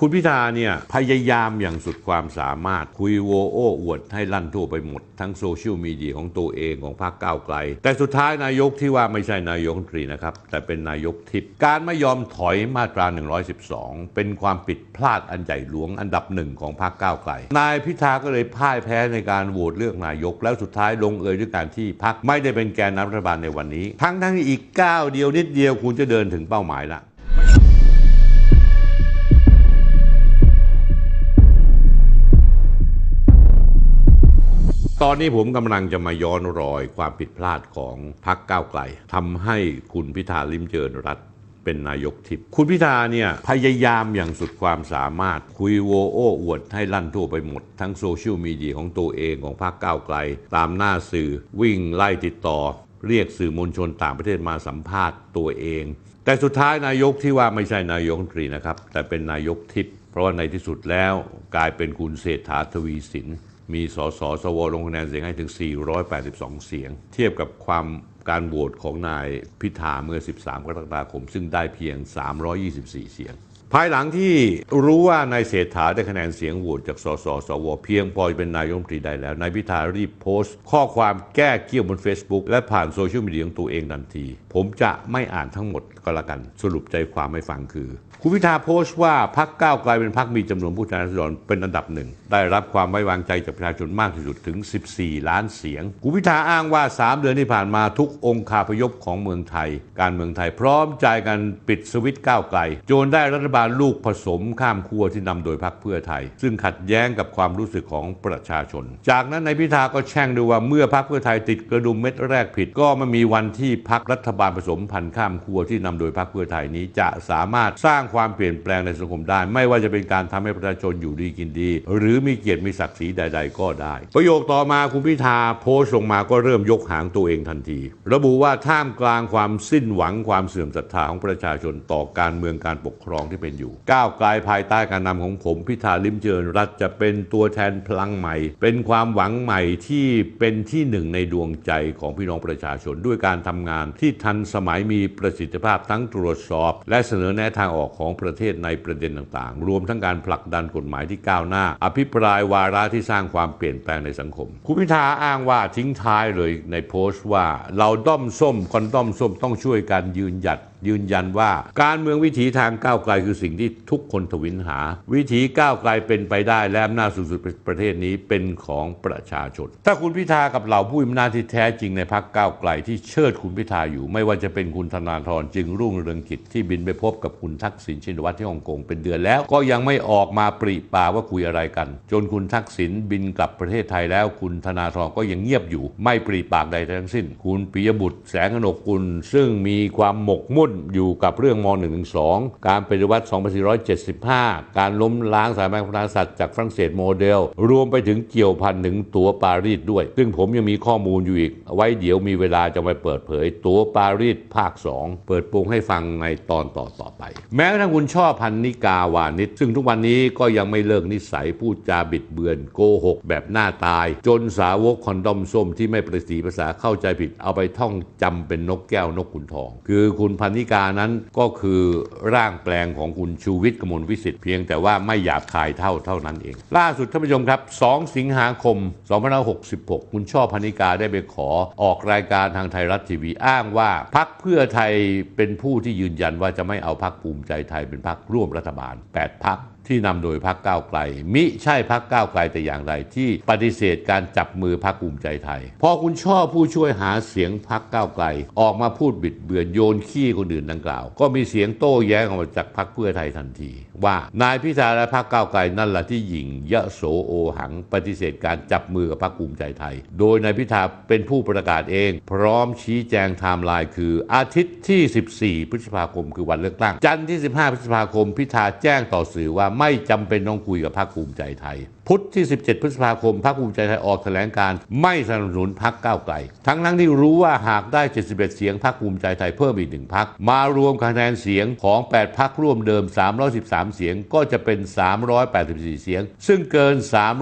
คุณพิธาเนี่ยพยายามอย่างสุดความสามารถคุยโวโอ้อวดให้ลั่นทั่วไปหมด ทั้งโซเชียลมีเดียของตัวเองของพรรคก้าวไกล แต่สุดท้ายนายกที่ว่าไม่ใช่นายกรัฐมนตรีนะครับ แต่เป็นนายกทิพย์การไม่ยอมถอยมาตรา 112 เป็นความผิดพลาดอันใหญ่หลวงอันดับหนึ่งของพรรคก้าวไกล นายพิธาก็เลยพ่ายแพ้ในการโหวตเลือกนายก แล้วสุดท้ายลงเอยด้วยการที่พรรคไม่ได้เป็นแกนนำรัฐบาลในวันนี้ ทั้งทั้งอีกก้าวเดียวนิดเดียวคุณจะเดินถึงเป้าหมายละ ตอนนี้ผมกำลังจะมาย้อนรอยความผิดพลาดของพรรคก้าวไกลทำให้คุณพิธาลิมเจริญรัตเป็นนายกทิพย์คุณพิธาเนี่ยพยายามอย่างสุดความสามารถคุยโวโอ้อวดให้ลั่นทั่วไปหมด ทั้งโซเชียลมีเดียของตัวเองของพรรคก้าวไกล ตามหน้าสื่อวิ่งไล่ติดต่อ เรียกสื่อมวลชนต่างประเทศมาสัมภาษณ์ตัวเอง แต่สุดท้ายนายกที่ว่าไม่ใช่นายกตรีนะครับ แต่เป็นนายกทิพย์เพราะว่าในที่สุดแล้วกลายเป็นคุณเศรษฐาทวีสิน มีสสสวลงคะแนนเสียงให้ถึง 482 เสียง เทียบกับความการโหวตของนายพิธาเมื่อ 13 กรกฎาคม ซึ่งได้เพียง 324 เสียง ภายหลังที่รู้ว่านายเศรษฐาได้คะแนนเสียงโหวตจากสสสวเพียงพอจะเป็นนายกรัฐมนตรีได้แล้วนายพิธารีบโพสต์ ข้อความแก้เกี่ยวบน Facebook และผ่านโซเชียลมีเดียของตัวเองทันที ผมจะไม่อ่านทั้งหมดก็แล้วกัน สรุปใจความให้ฟังคือ คุณพิธาโพสต์ว่าพักก้าวไกลเป็นพักมีจำนวนผู้แทนราษฎรเป็นอันดับหนึ่ง ได้รับความไว้วางใจจากประชาชนมากที่สุดถึง 14 ล้านเสียงคุณพิธาอ้างว่า 3 เดือนที่ผ่านมาทุกองค์คาพยพของเมืองไทย การเมืองไทยพร้อมใจกันปิดสวิตช์ก้าวไกล โจนได้รัฐบาลลูกผสมข้ามขั้วที่นำโดยพรรคเพื่อไทย ซึ่งขัดแย้งกับความรู้สึกของประชาชน จากนั้นนายพิธาก็แช่งด้วยว่าเมื่อพรรคเพื่อไทยติดกระดุมเม็ดแรกผิด ก็ไม่มีวันที่พรรครัฐบาลผสมพันธุ์ข้ามขั้วที่นำโดยพรรคเพื่อไทยนี้จะสามารถสร้างความเปลี่ยนแปลงในสังคมได้ ไม่ว่าจะเป็นการทำให้ประชาชนอยู่ดีกินดี หรือมีเกียรติมีศักดิ์ศรีใด ๆ ก็ได้ ประโยคต่อมาคุณพิธาโพสต์ลงมาก็เริ่มยกหางตัวเองทันที ระบุว่าท่ามกลางความสิ้นหวังความเสื่อมศรัทธาของประชาชนต่อการเมืองการปกครองที่เป็นอยู่ ก้าวไกลภายใต้การนำของผมพิธาลิมเจริญรัตน์จะเป็นตัวแทนพลังใหม่ เป็นความหวังใหม่ที่เป็นที่หนึ่งในดวงใจของพี่น้องประชาชนด้วยการทำงานที่ทันสมัยมีประสิทธิภาพทั้งตรวจสอบ และเสนอแนะทางออกของประเทศในประเด็นต่างๆ รวมทั้งการผลักดันกฎหมายที่ก้าวหน้า อภิปรายวาระที่สร้างความเปลี่ยนแปลงในสังคม คุณพิธาอ้างว่าทิ้งท้ายเลยในโพสต์ว่าเราด้อมส้มคนด้อมส้มต้องช่วยกันยืนหยัดยืนยันว่า การเมืองวิถีทางก้าวไกลคือสิ่งที่ทุกคนทวินหา วิถีก้าวไกลเป็นไปได้และอำนาจสูงสุดประเทศนี้เป็นของประชาชน ถ้าคุณพิธากับเหล่าผู้มีอำนาจที่แท้จริงในพรรคก้าวไกลที่เชิดคุณพิธาอยู่ ไม่ว่าจะเป็นคุณธนาธรจึงรุ่งเรืองกิจที่บินไปพบกับคุณทักษิณชินวัตรที่ฮ่องกงเป็นเดือนแล้ว ก็ยังไม่ออกมาปริปาว่าคุยอะไรกัน จนคุณทักษิณบินกลับประเทศไทยแล้ว คุณธนาธรก็ยังเงียบอยู่ ไม่ปริปากใดทั้งสิ้น คุณปิยบุตรแสงกนกกุลซึ่งมีความหมกมุ่นอยู่กับเรื่องม .112 การปฏิวัติ 2475 การล้มล้างสถาบันพระมหากษัตริย์จากฝรั่งเศสโมเดล รวมไปถึงเกี่ยวพันถึงตัวปารีสด้วย ซึ่งผมยังมีข้อมูลอยู่อีก ไว้เดี๋ยวมีเวลาจะไปเปิดเผยตัวปารีสภาค 2 เปิดโปงให้ฟังในตอนต่อต่อไป แม้กระทั่งคุณชอบพันนิกาวานิชซึ่งทุกวันนี้ก็ยังไม่เลิกนิสัยพูดจาบิดเบือนโกหกแบบหน้าตาย จนสาวกคอนดอมส้มที่ไม่ประสีภาษาเข้าใจผิดเอาไปท่องจำเป็นนกแก้วนกขุนทอง คือคุณพันนิกานั้นก็คือร่างแปลงของคุณชูวิทย์กมลวิสิทธิ์เพียงแต่ว่าไม่หยาบคายเท่าเท่านั้นเอง ล่าสุดท่านผู้ชมครับ 2 สิงหาคม 2566 คุณช่อพันนิกาได้ไปขอออกรายการทางไทยรัฐทีวีอ้างว่าพักเพื่อไทยเป็นผู้ที่ยืนยันว่าจะไม่เอาพักภูมิใจไทยเป็นพักร่วมรัฐบาล 8 พัก ที่นำโดยพรรคก้าวไกล มิใช่พรรคก้าวไกลแต่อย่างใดที่ปฏิเสธการจับมือพรรคภูมิใจไทย พอคุณช่อผู้ช่วยหาเสียงพรรคก้าวไกล ออกมาพูดบิดเบือนโยนขี้คนอื่นดังกล่าว ก็มีเสียงโต้แย้งออกมาจากพรรคเพื่อไทยทันที ว่านายพิธาและพรรคก้าวไกลนั่นแหละที่หยิงยะโสโอหัง ปฏิเสธการจับมือกับพรรคภูมิใจไทย โดยนายพิธาเป็นผู้ประกาศเอง พร้อมชี้แจงไทม์ไลน์คืออาทิตย์ที่ 14 พฤษภาคมคือวันเลือกตั้งจันทร์ที่ 15 พฤษภาคมพิธาแจ้งต่อสื่อว่าไม่จำเป็นต้องคุยกับพรรคภูมิใจไทย พุธที่ 17 พฤษภาคมพรรคภูมิใจไทยออกแถลงการไม่สนับสนุนพรรคก้าวไกล ทั้งทั้งที่รู้ว่าหากได้ 71 เสียงพรรคภูมิใจไทยเพิ่มอีกหนึ่งพรรคมารวมคะแนนเสียงของ 8 พรรคร่วมเดิม 313 เสียงก็จะเป็น 384 เสียง ซึ่งเกิน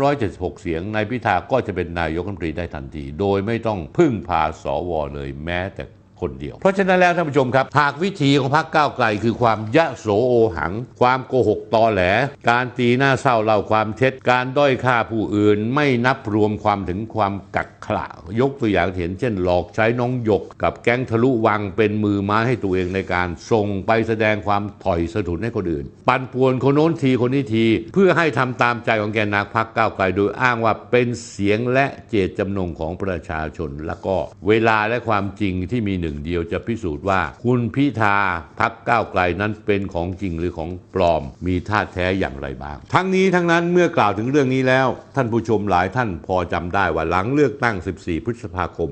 376 เสียงในพิธาก็จะเป็นนายกรัฐมนตรีได้ทันที โดยไม่ต้องพึ่งพาสวเลยแม้แต่ คนเดียว เพราะฉะนั้นแล้วท่านผู้ชมครับ หากวิธีของพรรคก้าวไกล คือความยะโสโอหัง ความโกหกตอแหล การตีหน้าเศร้าเล่าความเท็จ การด้อยค่าผู้อื่น ไม่นับรวมความถึงความกักขระยกตัวอย่างเห็นเช่น หลอกใช้น้องหยก กับแก๊งทะลุวังเป็นมือไม้ให้ตัวเองในการส่งไปแสดงความถอยสะทุนให้คนอื่น ปันป่วนคนโน้นทีคนนี้ที เพื่อให้ทำตามใจของแกนนำพรรคก้าวไกลโดยอ้างว่าเป็นเสียงและเจตจำนงของประชาชน แล้วก็เวลาและความจริงที่มีหนึ่งเดียวจะพิสูจน์ว่า คุณพิธาพักก้าวไกลนั้นเป็นของจริงหรือของปลอม มีท่าแท้อย่างไรบ้าง ทั้งนี้ทั้งนั้นเมื่อกล่าวถึงเรื่องนี้แล้ว ท่านผู้ชมหลายท่านพอจำได้ว่าหลังเลือกตั้ง 14 พฤษภาคม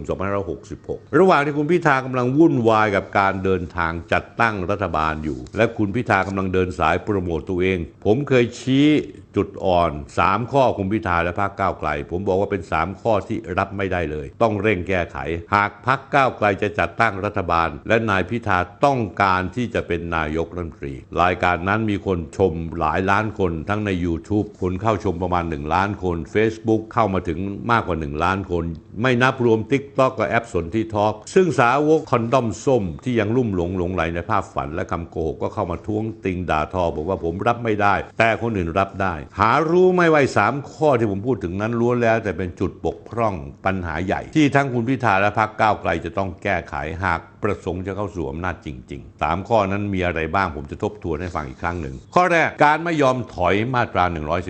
2566 ระหว่างที่คุณพิธากำลังวุ่นวายกับการเดินทางจัดตั้งรัฐบาลอยู่ และคุณพิธากำลังเดินสายโปรโมตตัวเอง ผมเคยชี้ จุดอ่อน 3 ข้อคุณพิธาและพรรคก้าวไกล ผมบอกว่าเป็น 3 ข้อที่รับไม่ได้เลย ต้องเร่งแก้ไข หากพรรคก้าวไกลจะจัดตั้งรัฐบาล และนายพิธาต้องการที่จะเป็นนายกรัฐมนตรี รายการนั้นมีคนชมหลายล้านคนทั้งใน YouTube คนเข้าชมประมาณ 1 ล้านคน Facebook เข้ามาถึงมากกว่า 1 ล้านคน ไม่นับรวม TikTok กับแอปสนที่ทอกซึ่งสาวกคอนดอมส้มที่ยังลุ่มหลงหลงไหลในภาพฝันและคำโกหกก็เข้ามาท้วงติงด่าทอบอกว่าผมรับไม่ได้ แต่คนอื่นรับได้หารู้ไม่ว่าสามข้อที่ผมพูดถึงนั้นล้วนแล้ว แต่เป็นจุดบกพร่องปัญหาใหญ่ ที่ทั้งคุณพิธาและพรรคก้าวไกลจะต้องแก้ไขหาก ประสงค์จะเข้าสู่อำนาจจริงๆสามข้อนั้นมีอะไรบ้างผมจะทบทวนให้ฟังอีกครั้งหนึ่ง ข้อแรกการไม่ยอมถอยมาตรา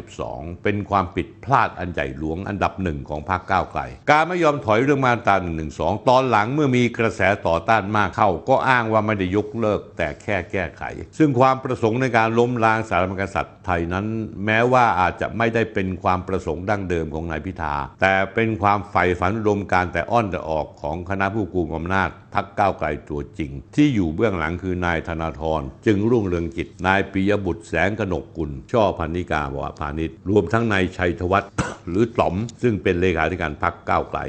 112 เป็นความผิดพลาดอันใหญ่หลวงอันดับหนึ่งของพรรคก้าวไกล การไม่ยอมถอยเรื่องมาตรา 112 ตอนหลังเมื่อมีกระแสต่อต้านมากเข้า ก็อ้างว่าไม่ได้ยกเลิกแต่แค่แก้ไข ซึ่งความประสงค์ในการล้มล้างสถาบันกษัตริย์ไทยนั้น แม้ว่าอาจจะไม่ได้เป็นความประสงค์ดั้งเดิมของนายพิธาแต่เป็นความใฝ่ฝันอุดมการแต่อ้อนแต่ออกของคณะผู้กุมอำนาจ พรรคก้าวไกลตัวจริง ที่อยู่เบื้องหลังคือนายธนาธรจึงรุ่งเรืองกิจนายปิยบุตรแสงกนกกุล ช่อพันนิกาวาพาณิชย์รวมทั้งนายชัยธวัฒน์หรือต๋อม ซึ่งเป็นเลขาธิการพรรคก้าวไกล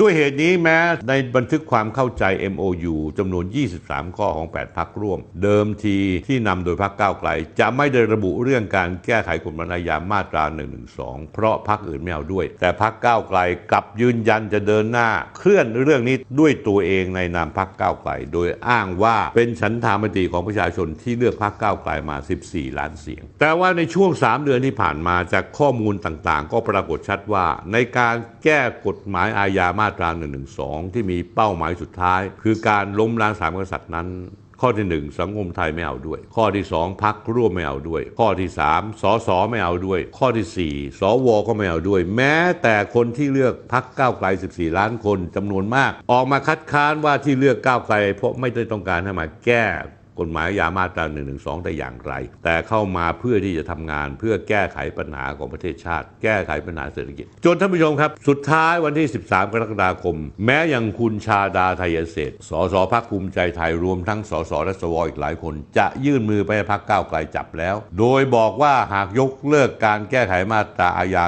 ด้วยเหตุนี้แม้ในบันทึกความเข้าใจ MOU จำนวน 23 ข้อของ 8 พักร่วม เดิมทีที่นำโดยพรรคก้าวไกล จะไม่ได้ระบุเรื่องการแก้ไขกฎหมายอาญามาตรา 112 เพราะพรรคอื่นไม่เอาด้วย แต่พรรคก้าวไกลกลับยืนยันจะเดินหน้า เคลื่อนเรื่องนี้ด้วยตัวเองในนามพรรคก้าวไกล โดยอ้างว่าเป็นฉันทามติของประชาชนที่เลือกพรรคก้าวไกลมา 14 ล้านเสียง แต่ว่าในช่วง 3 เดือนที่ผ่านมาจากข้อมูลต่างๆ ก็ปรากฏชัดว่า ในการแก้กฎหมายอาญามาตรา112ที่มีเป้าหมายสุดท้าย คือการล้มล้างสามกษัตริย์นั้น ข้อที่หนึ่งสังคมไทยไม่เอาด้วย ข้อที่สองพักร่วมไม่เอาด้วย ข้อที่สามสสไม่เอาด้วย ข้อที่สี่สวก็ไม่เอาด้วย แม้แต่คนที่เลือกพักก้าวไกล 14 ล้านคนจำนวนมาก ออกมาคัดค้านว่าที่เลือกก้าวไกล เพราะไม่ได้ต้องการให้มาแก้ กฎหมายยามาตรา1นึแต่อย่างไร แต่เข้ามาเพื่อที่จะทำงาน เพื่อแก้ไขปัญหาของประเทศชาติ แก้ไขปัญหาเศรษฐกิจ จนท่านผู้ชมครับ สุดท้ายวันที่ 13 กรกฎาคม แม้ยังคุณชาดาไทยเศรษฐ์สสพักภูมิใจไทยรวมทั้งสสและสวอีกหลายคน จะยื่นมือไปให้พักก้าวไกลจับแล้ว โดยบอกว่าหากยกเลิกการแก้ไขมาตราอาญา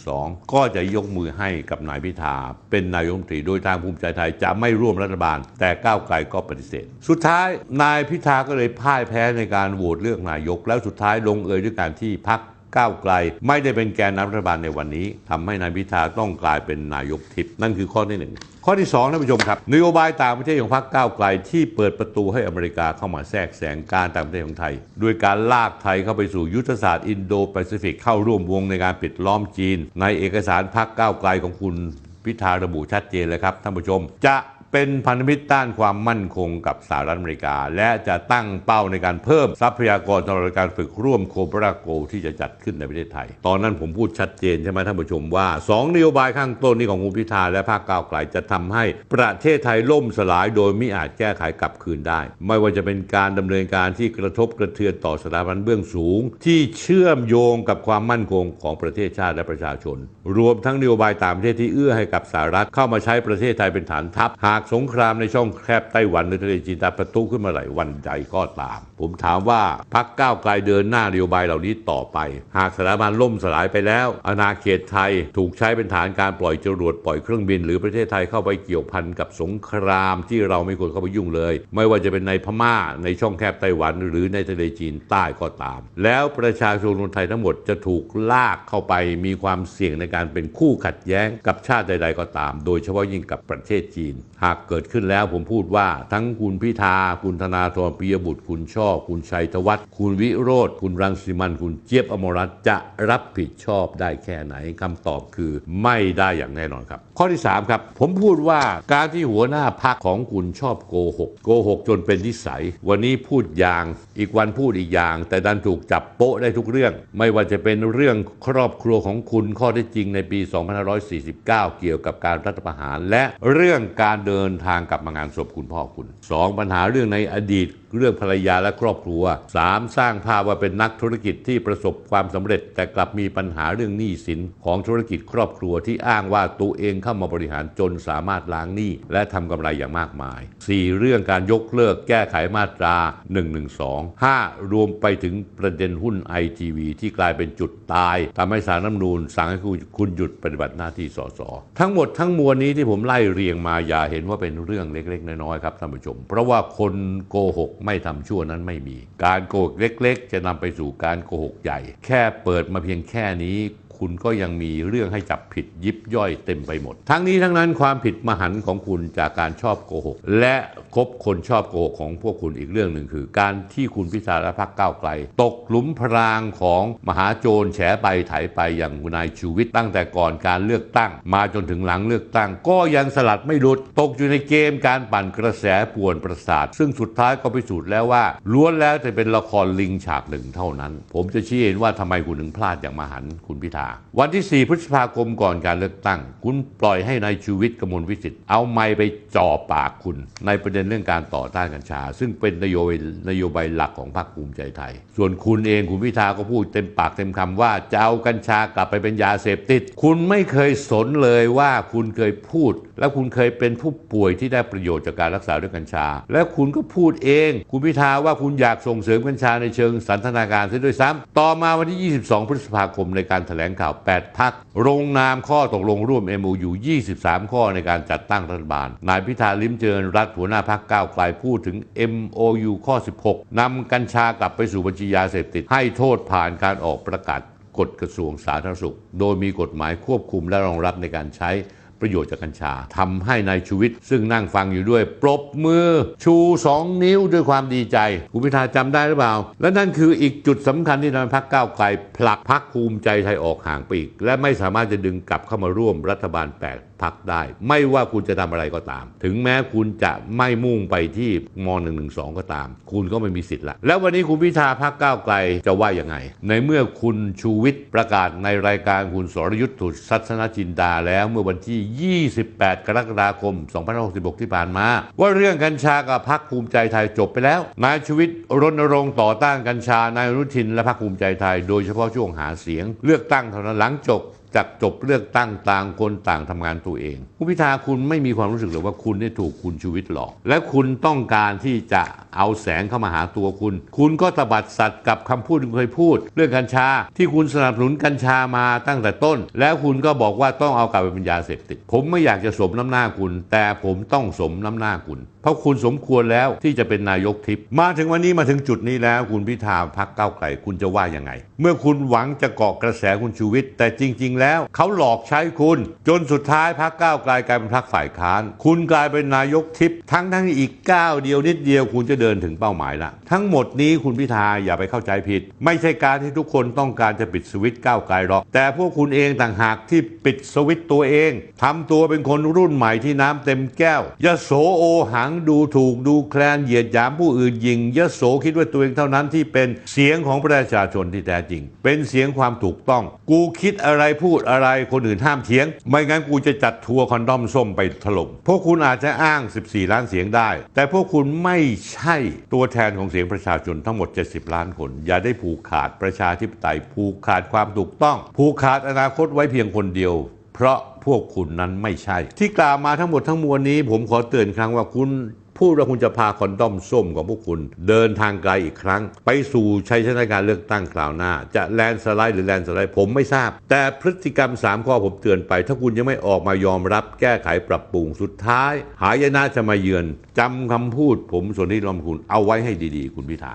112ก็จะยกมือให้กับนายพิธาเป็นนายกรัฐมนตรีโดยทางภูมิใจไทยจะไม่ร่วมรัฐบาล แต่ก้าวไกลก็ปฏิเสธ สุดท้ายนายพิธาก็เลยพ่ายแพ้ในการโหวตเลือกนายก แล้วสุดท้ายลงเอยด้วยการที่พักก้าวไกล ไม่ได้เป็นแกนนำรัฐบาลในวันนี้ทำให้นายพิธาต้องกลายเป็นนายกทิพย์นั่นคือข้อที่หนึ่งข้อที่สองท่านผู้ชมครับนโยบายต่างประเทศของพรรคก้าวไกล ที่เปิดประตูให้อเมริกาเข้ามาแทรกแซงการต่างประเทศของไทย ด้วยการลากไทยเข้าไปสู่ยุทธศาสตร์อินโดแปซิฟิกเข้าร่วมวงในการปิดล้อมจีน ในเอกสารพรรคก้าวไกลของคุณพิธาระบุชัดเจนเลยครับท่านผู้ชม จะ เป็นพันธมิตรต้านความมั่นคงกับสหรัฐอเมริกา และจะตั้งเป้าในการเพิ่มทรัพยากรสำหรับการฝึกร่วมโคปราโกที่จะจัดขึ้นในประเทศไทย ตอนนั้นผมพูดชัดเจนใช่ไหมท่านผู้ชมว่า 2นโยบายข้างต้นนี้ของคุณพิธาและภาคก้าวไกลจะทำให้ประเทศไทยล่มสลายโดยไมิอาจแก้ไขกลับคืนได้ ไม่ว่าจะเป็นการดำเนินการที่กระทบกระเทือนต่อสถาบันเบื้องสูง ที่เชื่อมโยงกับความมั่นคงของประเทศชาติและประชาชน รวมทั้งนโยบายต่างประเทศที่เอื้อให้กับสหรัฐเข้ามาใช้ประเทศไทยเป็นฐานทัพหากสงครามในช่องแคบไต้หวันหรือทะเลจีนใต้ประตูขึ้นมาไหลวันใดก็ตาม ผมถามว่าพักก้าวไกลเดินหน้านโยบายเหล่านี้ต่อไป หากสถาบันล่มสลายไปแล้ว อาณาเขตไทยถูกใช้เป็นฐานการปล่อยจรวดปล่อยเครื่องบิน หรือประเทศไทยเข้าไปเกี่ยวพันกับสงครามที่เราไม่ควรเข้าไปยุ่งเลย ไม่ว่าจะเป็นในพม่าในช่องแคบไต้หวันหรือในทะเลจีนใต้ก็ตาม แล้วประชาชนคนไทยทั้งหมดจะถูกลากเข้าไปมีความเสี่ยงในการเป็นคู่ขัดแย้งกับชาติใด ๆ ก็ตาม โดยเฉพาะยิ่งกับประเทศจีน หากากเกิดขึ้นแล้วผมพูดว่า ทั้งคุณพิธา คุณธนาธรปิยบุตร คุณช่อ คุณชัยธวัฒน์คุณวิโรธคุณรังสิมัน คุณเจี๊ยบอมรัตจะรับผิดชอบได้แค่ไหนคำตอบคือไม่ได้อย่างแน่นอนครับ ข้อที่ 3 ครับ ผมพูดว่าการที่หัวหน้าพักของคุณชอบโกหกโกหกจนเป็นนิสัย วันนี้พูดอย่างอีกวันพูดอีกอย่าง แต่ดันถูกจับโป๊ะได้ทุกเรื่อง ไม่ว่าจะเป็นเรื่องครอบครัวของคุณข้อท็จจริงในปี 2549 เกี่ยวกับการรัฐประหาร และเรื่องการเดินินทางกลับมางานศพคุณพ่อคุณ2ปัญหาเรื่องในอดีต เรื่องภรรยาและครอบครัว 3. สร้างภาพว่าเป็นนักธุรกิจที่ประสบความสำเร็จ แต่กลับมีปัญหาเรื่องหนี้สินของธุรกิจครอบครัวที่อ้างว่าตัวเองเข้ามาบริหารจนสามารถล้างหนี้และทำกำไรอย่างมากมาย 4. เรื่องการยกเลิกแก้ไขมาตรา 112 5. รวมไปถึงประเด็นหุ้นไอทีวีที่กลายเป็นจุดตายทำให้สารน้ำนูนสั่งให้คุณหยุดปฏิบัติหน้าที่สสทั้งหมดทั้งมวลนี้ที่ผมไล่เรียงมาอย่าเห็นว่าเป็นเรื่องเล็กๆ น้อยๆครับท่านผู้ชม เพราะว่าคนโกหกไม่ทำชั่วนั้นไม่มี การโกหกเล็ก ๆ จะนำไปสู่การโกหกใหญ่ แค่เปิดมาเพียงแค่นี้ คุณก็ยังมีเรื่องให้จับผิดยิบย่อยเต็มไปหมด ทั้งนี้ทั้งนั้นความผิดมหันของคุณจากการชอบโกหก และคบคนชอบโกหกของพวกคุณอีกเรื่องหนึ่งคือ การที่คุณพิธาและพรรคก้าวไกล ตกหลุมพรางของมหาโจรแฉไปไถไปอย่างนายชูวิทย์ตั้งแต่ก่อนการเลือกตั้ง มาจนถึงหลังเลือกตั้ง ก็ยังสลัดไม่หลุด ตกอยู่ในเกมการปั่นกระแสป่วนประสาท ซึ่งสุดท้ายก็พิสูจน์แล้วว่าล้วนแล้วแต่เป็นละครลิงฉากหนึ่งเท่านั้น ผมจะชี้เห็นว่าทำไมคุณถึงพลาดอย่างมหันคุณพิธาวันที่ 4 พฤษภาคมก่อนการเลือกตั้ง คุณปล่อยให้นายชูวิทย์กมลวิสิทธิ์เอาไม้ไปจ่อปากคุณ ในประเด็นเรื่องการต่อต้านกัญชา ซึ่งเป็นนโยบายนโยบายหลักของพรรคภูมิใจไทย ส่วนคุณเองคุณพิธาก็พูดเต็มปากเต็มคำว่าจะเอากัญชากลับไปเป็นยาเสพติด คุณไม่เคยสนเลยว่าคุณเคยพูด และคุณเคยเป็นผู้ป่วยที่ได้ประโยชน์จากการรักษาด้วยกัญชา และคุณก็พูดเอง คุณพิธาว่าคุณอยากส่งเสริมกัญชาในเชิงสันทนาการซะด้วยซ้ำต่อมาวันที่ 22 พฤษภาคมในการแถลงข่าว 8 พักลงนามข้อตกลงร่วม MOU 23 ข้อในการจัดตั้งรัฐบาล นายพิธาลิมเจริญรัฐหัวหน้าพักก้าวไกลพูดถึง MOU ข้อ 16 นำกัญชากลับไปสู่บัญชียาเสพติด ให้โทษผ่านการออกประกาศกฎกระทรวงสาธารณสุข โดยมีกฎหมายควบคุมและรองรับในการใช้ ประโยชน์จากกัญชาทำให้นายชูวิทย์ซึ่งนั่งฟังอยู่ด้วย ปรบมือชูสองนิ้วด้วยความดีใจคุณพิธาจำได้หรือเปล่า และนั่นคืออีกจุดสำคัญที่ทำให้พรรคก้าวไกลผลักพรรคภูมิใจไทยออกห่างไปอีก และไม่สามารถจะดึงกลับเข้ามาร่วมรัฐบาลแปดพักได้ ไม่ว่าคุณจะทำอะไรก็ตาม ถึงแม้คุณจะไม่มุ่งไปที่ม .112 ก็ตาม คุณก็ไม่มีสิทธิ์ละแล้ววันนี้คุณพิธาพักก้าวไกลจะว่ายังไง ในเมื่อคุณชูวิทย์ประกาศในรายการคุณสรยุทธ์ถุสัฒนจินดาแล้วเมื่อวันที่ 28 กรกฎาคม 2566 ที่ผ่านมา ว่าเรื่องกัญชากับพักภูมิใจไทยจบไปแล้ว นายชูวิทย์รณรงค์ต่อต้านกัญชานายอนุทินและพักภูมิใจไทย โดยเฉพาะช่วงหาเสียง เลือกตั้งเท่านั้นหลังจบ จากจบเลือกตั้งต่างคนต่างทำงานตัวเอง คุณพิธาคุณไม่มีความรู้สึกเลยว่าคุณได้ถูกคุณชูวิทย์หลอก และคุณต้องการที่จะเอาแสงเข้ามาหาตัวคุณ คุณก็ตบัดสัตว์กับคำพูดที่เคยพูด เรื่องกัญชา ที่คุณสนับสนุนกัญชามาตั้งแต่ต้น แล้วคุณก็บอกว่าต้องเอากลับไปเป็นยาเสพติด ผมไม่อยากจะสมน้ำหน้าคุณ แต่ผมต้องสมน้ำหน้าคุณ เพราะคุณสมควรแล้วที่จะเป็นนายกทิพย์มาถึงวันนี้มาถึงจุดนี้แล้ว คุณพิธาพักเก้าไกลคุณจะว่ายังไง เมื่อคุณหวังจะเกาะกระแสคุณชูวิทย์แต่จริง ๆ แล้วเขาหลอกใช้คุณ จนสุดท้ายพักเก้าไกลกลายเป็นพักฝ่ายค้าน คุณกลายเป็นนายกทิพย์ทั้งทั้งอีกก้าวเดียวนิดเดียวคุณจะเดินถึงเป้าหมายละทั้งหมดนี้คุณพิธาอย่าไปเข้าใจผิด ไม่ใช่การที่ทุกคนต้องการจะปิดสวิตช์ก้าวไกลหรอก แต่พวกคุณเองต่างหากที่ปิดสวิตช์ตัวเองทำตัวเป็นคนรุ่นใหม่ที่น้ำเต็มแก้วยโสโอหังดูถูกดูแคลนเหยียดหยามผู้อื่นยิงยโสคิดว่าตัวเองเท่านั้นที่เป็นเสียงของประชาชนที่แท้จริง เป็นเสียงความถูกต้อง กูคิดอะไรพูดอะไรคนอื่นห้ามเถียง ไม่งั้นกูจะจัดทัวร์คอนดอมส้มไปถล่มพวกคุณอาจจะอ้าง 14 ล้านเสียงได้ แต่พวกคุณไม่ใช่ตัวแทนของเสียงประชาชนทั้งหมด 70 ล้านคน อย่าได้ผูกขาดประชาธิปไตยผูกขาดความถูกต้องผูกขาดอนาคตไว้เพียงคนเดียว เพราะ พวกคุณนั้นไม่ใช่ ที่กล่าวมาทั้งหมดทั้งมวลนี้ ผมขอเตือนครั้งว่าคุณพูดว่าคุณจะพาคอนดอมส้มของพวกคุณ เดินทางไกลอีกครั้ง ไปสู่ชัยชนะการเลือกตั้งคราวหน้า จะแลนสไลด์หรือแลนสไลด์ผมไม่ทราบ แต่พฤติกรรม 3 ข้อผมเตือนไป ถ้าคุณยังไม่ออกมายอมรับแก้ไขปรับปรุงสุดท้าย หายนะจะมาเยือนจำคำพูดผมส่วนที่รอมคุณเอาไว้ให้ดีๆ คุณพิธา